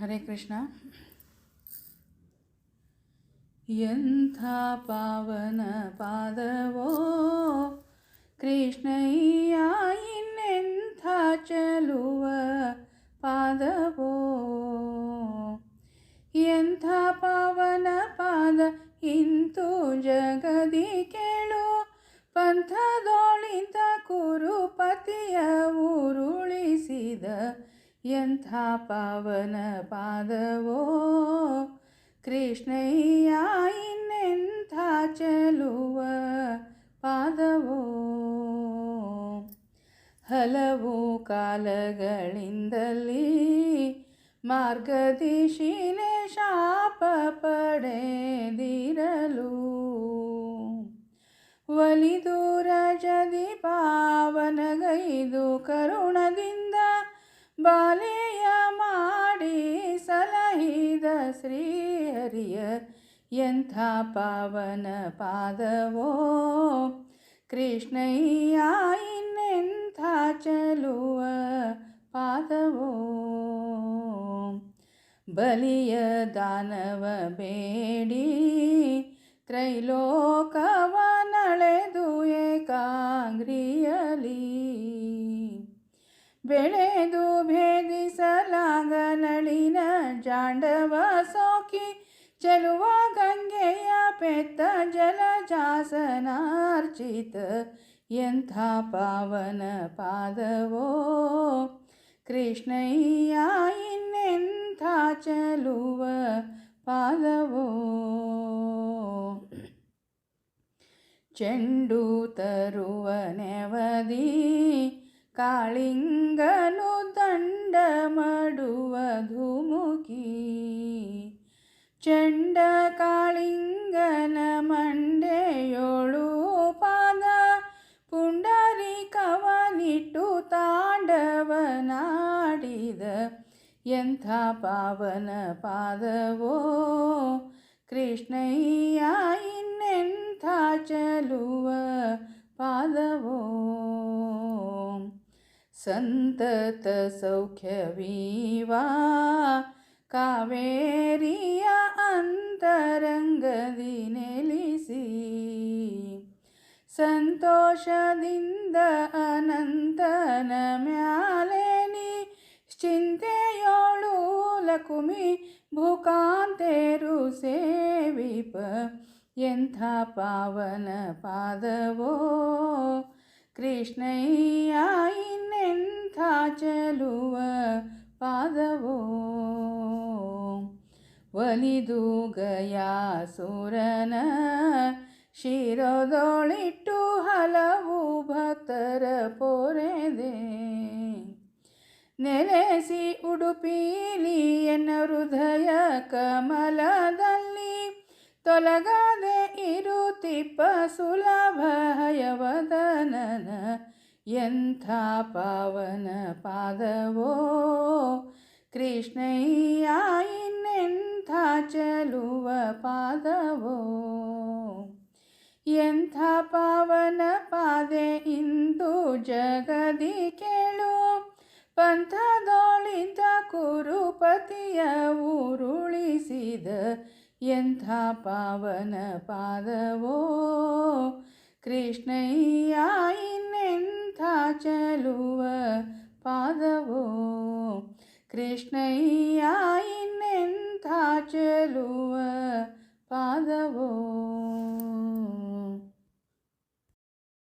ಹರೇ ಕೃಷ್ಣ. ಎಂಥ ಪಾವನ ಪಾದವೋ ಕೃಷ್ಣಯ್ಯ, ಇನ್ನೆಂಥ ಚಲುವ ಪಾದವೋ? ಎಂಥ ಪಾವನ ಪಾದ ಇಂತು ಜಗದಿ ಕೇಳು ಪಂಥದೋಳಿತ ಕುರುಪತಿಯ ಉರುಳಿಸಿದ ಎಂಥ ಪಾವನ ಪಾದವೋ? ಕೃಷ್ಣಯ್ಯ ಚಲುವ ಪಾದವೋ? ಹಲವು ಕಾಲಗಳಿಂದಲೇ ಮಾರ್ಗದಿಶಿನೆ ಶಾಪ ಪಡೆದಿರಲು. ಒಲಿದು ರಜದಿ ಪಾವನಗೈದು ಕರುಣದಿಂದ ಬಾಲೆಯ ಮಾಡಿ ಸಲಹಿದ ಶ್ರೀಹರಿಯ ಎಂಥ ಪಾವನ ಪಾದವೋ? ಕೃಷ್ಣಯ್ಯ, ಇನ್ನೆಂಥ ಚಲುವ ಪಾದವೋ? ಬಲಿಯ ದಾನವ ಬೇಡಿ ತ್ರೈಲೋಕವ ನಳೆದು ಏಕಾಂಗ್ರಿಯಲಿ. ಬೆಳೆದು ಭೇದಿಸಲಾಗ ನಳಿನ ಜಾಂಡವ ಸೋಕಿ ಚೆಲುವ ಗಂಗೆಯ ಪೆತ್ತ ಜಲಜಾಸನಾರ್ಚಿತ ಎಂಥ ಪಾವನ ಪಾದವೋ ಕೃಷ್ಣಯ್ಯ ಇನ್ನೆಂಥ ಚಲುವ ಪಾದವೋ ಚೆಂಡು ತರುವ ನೆವದಿ ಕಾಳಿಂಗನು ದಂಡ ಮಾಡುವ ಧುಮುಕಿ ಚಂಡ ಕಾಳಿಂಗನ ಮಂಡೆಯೋಳು ಪಾದ ಪುಂಡರಿಕವನಿಟ್ಟು ತಾಂಡವನಾಡಿದ ಎಂಥ ಪಾವನ ಪಾದವೋ ಕೃಷ್ಣಯ್ಯ ಇನ್ನೆಂಥ ಚಲುವ ಪಾದವೋ ಸಂತತ ಸೌಖ್ಯವೀವಾ. ಕಾವೇರಿಯ ಅಂತರಂಗದಿ ನೆಲೆಸಿ. ಸಂತೋಷದಿಂದ ಅನಂತನ ಮ್ಯಾಲೇನಿ ಚಿಂತೆಯೋಳು ಲಕುಮಿ ಭೂಕಾಂತೇರು ಸೇವಿಪ. ಎಂಥ ಪಾವನ ಪಾದವೋ ಕೃಷ್ಣಯ್ಯ ಇನ್ನೆಂಥ ಚಲುವ ಪಾದವೋ ಒಲಿದು ಗಯಾಸುರನ ಶಿರದೊಳಿಟ್ಟು ಹಲವು ಭಕ್ತರ ಪೊರೆದೆ ನೆಲೆಸಿ ಉಡುಪಿಲಿ ಎನ್ನ ಹೃದಯ ಕಮಲದಲ್ಲಿ ತೊಲಗದೆ ತಿಪ್ಪ ಸುಲಭ ಎಂಥ ಪಾವನ ಪಾದವೋ? ಕೃಷ್ಣಯ್ಯ, ಇನ್ನೆಂಥ ಚಲುವ ಪಾದವೋ? ಎಂಥ ಪಾವನ ಪಾದೆ ಇಂದು ಜಗದಿ ಕೇಳು, ಪಂಥದೋಳಿದ ಕುರುಪತಿಯ ಉರುಳಿಸಿದ ಎಂಥ ಪಾವನ ಪಾದವೋ ಕೃಷ್ಣಯ್ಯ ಇನ್ನೆಂಥ ಚಲುವ ಪಾದವೋ ಕೃಷ್ಣಯ್ಯ ಇನ್ನೆಂಥ ಚಲುವ ಪಾದವೋ